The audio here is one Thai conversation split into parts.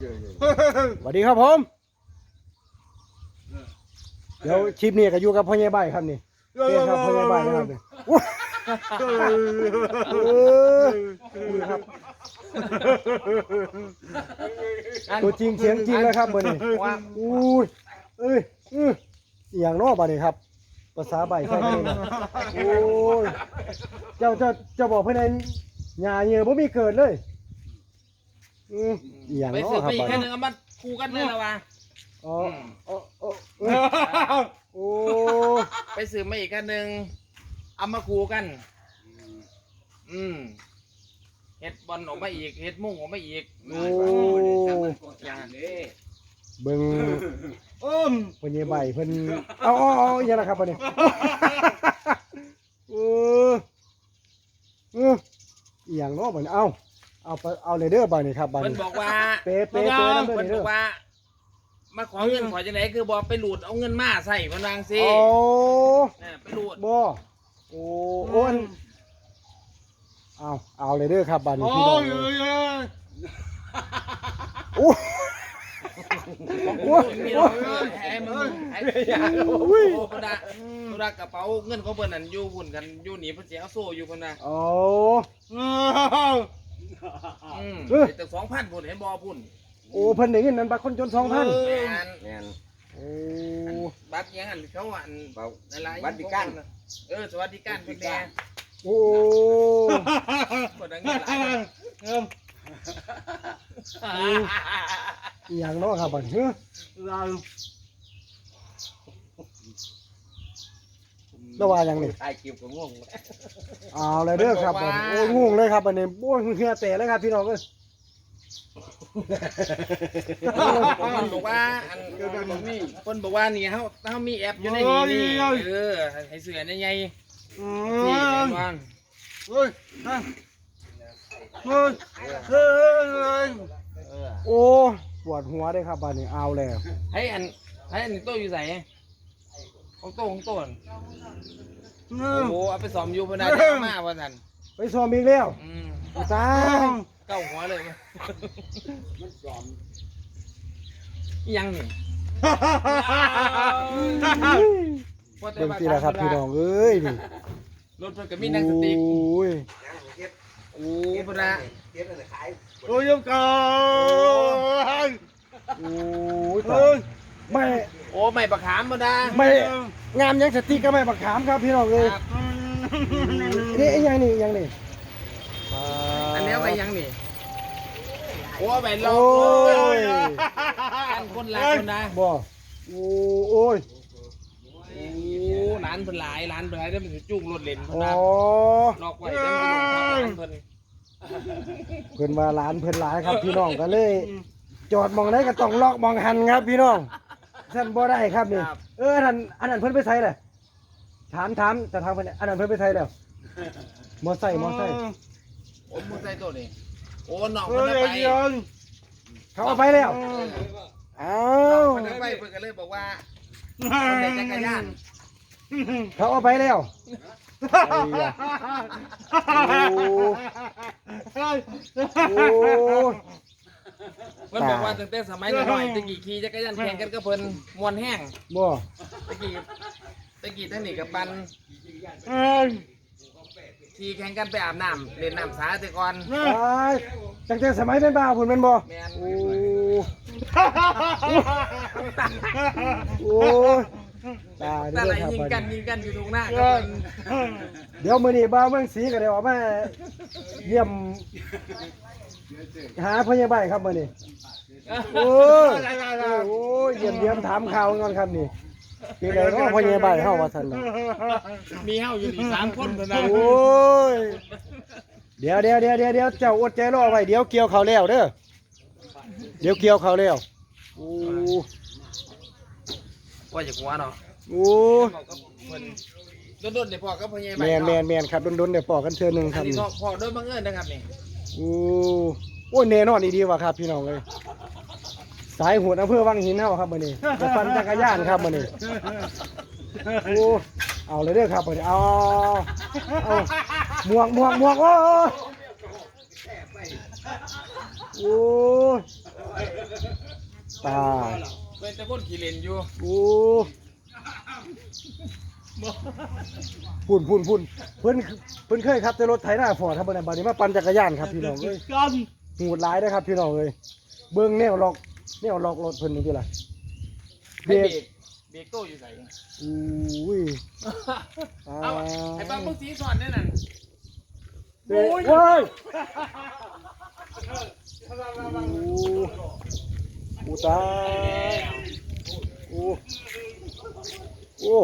สวัสดีครับผม เดี๋ยวคลิปนี้ก็อยู่กับพ่อใหญ่บ้านครับนี่เป็นครับพ่อใหญ่บ้านนะครับนี่อุ๊ยเออนี่ครับตัวจริงเสียงจริงแล้วครับเบอร์นี้ว่าอุ้ยเอ้ยอื้ออหย่างนอกบ้านนี้ครับ ภาษาใบใช่ไหมเนี่ยโอ้ยเจ้าเจ้าเจ้าบอกเพื่อนในหญ้าเหยื่อบ่มีเกิดเลย อืออหย่างไปนอซื้อครับไปอีกบ้านแค่นี้นึงเอามาคู่กันเลยละวะอ๋ออ๋ออ๋อเอ้ยโอ้ไปซื้อมาอีกแค่นึงเอามาคู่กัน อืมเฮ็ดบอลออกมาอีกเฮ็ดมุ่งออกมาอีกโอ้อย่างนี้เบิ่งเอิ่มเพิ่นเยใบเพิ่นเอาเอาเอาอย่าละครับบัดนี้เออเอออหย่างเนาะบัดนี้เอา เอาไปเอาเลยเด้อบัดนี้ครับบัดเพิ่นนี้ บอกว่าเป๊ะเป๊ะเป๊ะนำเด้อเพิ่นนี่บเด้ออกว่า มาขอเงินขอจังไดคือบอกไปหลุดเอาเงินมาใส่เพิ่นวาจั่งสิโอ้น่ะไปหลุดบ่โอ้โอ้อันเอาเอาเลยเด้อครับบัดนี้พี่น้องเอ้ยโอ้ โอ้ยมีเราแหมึงไอ้โอ้ยเพิ่นน่ะเพิ่นน่ะกระเป๋าเงินของเพิ่นนั่นอยู่พุ่นกันอยู่นี่เพิ่นสิเอาโซ่อยู่เพิ่นน่ะโอ้อื มเออ แต่สองพันพุ่นเห็นบ่พุ่นโอ้เพิ่นได้เงินนั้นบักคนจน2,000แม่นแม่นโอ้บัตรยังอันเขาอันเบาอะไรวัดดิกันเออสวัสดิการเพิ่นแน่โอ้บ่ได้เงินหลายอหย่างเนาะครับบัดนี้เฮ้อ แล้วว่าหยังนี่ถ่ายคลิปก็ง่วงเอาเลยเด้อครับบัดนี้โอ้ยงงเลยครับบัดนี้โอ้ยเหือแตกเลยครับพี่น้องเอ้ยเพิ่นบอกว่าอันเพิ่นบอกว่านี่เฮาเฮามีแอปอยู่ในนี้นี่เออให้เสือใหญ่ๆนี่แม่นว่าเฮ้ยฮะเฮ้ยเฮ้ยเออโอ้ปวดหัวเลยครับบัดนี้เอาแล้วให้อันให้อันนี้โตอยู่ไส ของโตของโตนโอ้โหเอาไปซ้อมอยู่เพิ่นน่ะเอามาว่าซั่นไปซ้อมอีกแล้วอืมตายเก้าหัวเลยยังนี่เบิ่งสิล่ะครับพี่น้องเอ้ยนี่รถเพิ่นก็มีหนังสติ๊กโอ้ยโอ้พระโอ้ยยกกันโอ้ยตายไม่โอ้ไม่ประขามมาดาไม่งามยังสติกก็ไม่บักขามครับพี่น้องเอ้ยครับนี่อีหยังนี่อีหยังนี่อันนี้เอาไปยังนี่โอ้เอาไปลโอ้องยกันคนหลายคนนะบ่โอ้โอ้ยโอ้ร้านเพิ่นหลายร้านเพิ่นหลายได้มันสิจุกรถเล่นเพิ่นอ๋อนะล็อกไว้ได้มันลงครับร้านเพิ่นเพิ่นว่าหลานเพิ่นหลายครับพี่น้องก็เลย จอดมองได้ก็ต้องล็อกมองหันครับพี่น้อง ท่านบ่ได้ครับนี่เอออันนั้นอันนั้นเพิ่นไปใส่เลยถามถามแต่ทางเพิ่นเนี่ยอันนั้นเพิ่นไปใส่แล้วมอไซค์มอไซค์โอ้มือใส่ตัวนี่โอ้น้องเพิ่นเอาไปเขาเอาไปแล้วอ้าน้องวเพิ่นเอาไปเพิ่นก็เลยบอกว่าเพิ่นได้จักรยานเขาเอาไปแล้วไอ้ยะโอ้โอ้ เพิ่นบอกว่าตั้งแต่สมัยน้อยๆตะกี้ขี่จักรยานแข่งกันกับเพิ่นม่วนแห้งบ่ตะกี้ตะกี้ท่านนี่กับปันขี่แข่งกันไปอาบน้ำเล่นน้ำสาแต่ก่อนตายตั้งแต่สมัยเป็นบ่าวพุ่นแม่นบ่แม่นโอ้โอ้ย ตายแต่เด้ไหนอครับยิงบัดกันนี้ยิงกันอยู่ตรงหน้ากับเพิ่นเดี๋ยวมื้อนี้บ่าวเมืองศรีก็ได้ออกมาเยี่ยม หาพยาบาลครับมื้อนี้โอ้ยโอ้ยเยี่ยมเยี่ยมถามข่าวก่อนครับนี่เป็นไงเนาะพยาบาลเฮาว่าซั่นน่ะมีเฮาอยู่นี่สามคนเท่านั้นโอ้ยเดี๋ยวเดี๋ยวเดี๋ยวเดี๋ยวเดี๋ยวเจ้าอดใจรอไว้เดี๋ยวเกี่ยวเขาวแล้วเด้อเดี๋ยวเกี่ยวเขาวแล้วโอ้ ว่าจากหัวเนาะโอ้บอกกับเพิ่นโดนๆเดี๋ยวพ่อกับพ่อใหญ่แมนแมนแมนครับโดนๆเดี๋ยวปอกกันเทื่อหนึงคอัรันบนี้นี่พ่อโดยบังเอิญนะครับนี่โอ้โอ้ยแน่นอนดีๆว่ะครับพี่น้องเลยสายหัวอำเภอวังหินเฮาครับมื้อนี้จะปั่นจักรยานครับมื้อนี้โอ้เอาเลยเด้อครับมื้อนี้เอาเอาหมวกหมวกหมวกโอ้ยโอ้ยตาย เป็นแต่คนขี่เลนอยู่โอ้พุ่นพุ่นพุ่นเพิ่นเพิ่นเคยขับแต่รถไถนาฟอร์ดครับบัดนี้บัดนี้มาปั่นจักรยานครับพี่น้องเอ้ยกันหูดหลายเด้อครับพี่น้องเอ้ยเบิ่งแนวล็อกแนวล็อกรถเพิ่นนี่ติล่ะเบรให้กเบรกเบรกโต้อยู่ใส่อุ้ยเอาไอ้บางพวกสีสอนเนี่ยนั่นเบรกเว้ยโอ้โอ้ตายโอ้โอ้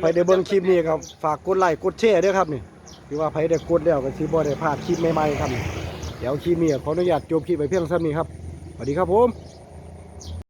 ไปได้เบิ้งคลิปนี้ครับฝากกดไลค์กดแชร์ด้วยครับนี่ที่ว่าไปได้กดแล้วก็สิบ่ได้พลาดคลิปใหม่ๆครับ เดี๋ยวคลิปนี้ขออนุญาตจบคลิปไปเพียงเท่านี้ครับสวัสดีครับผม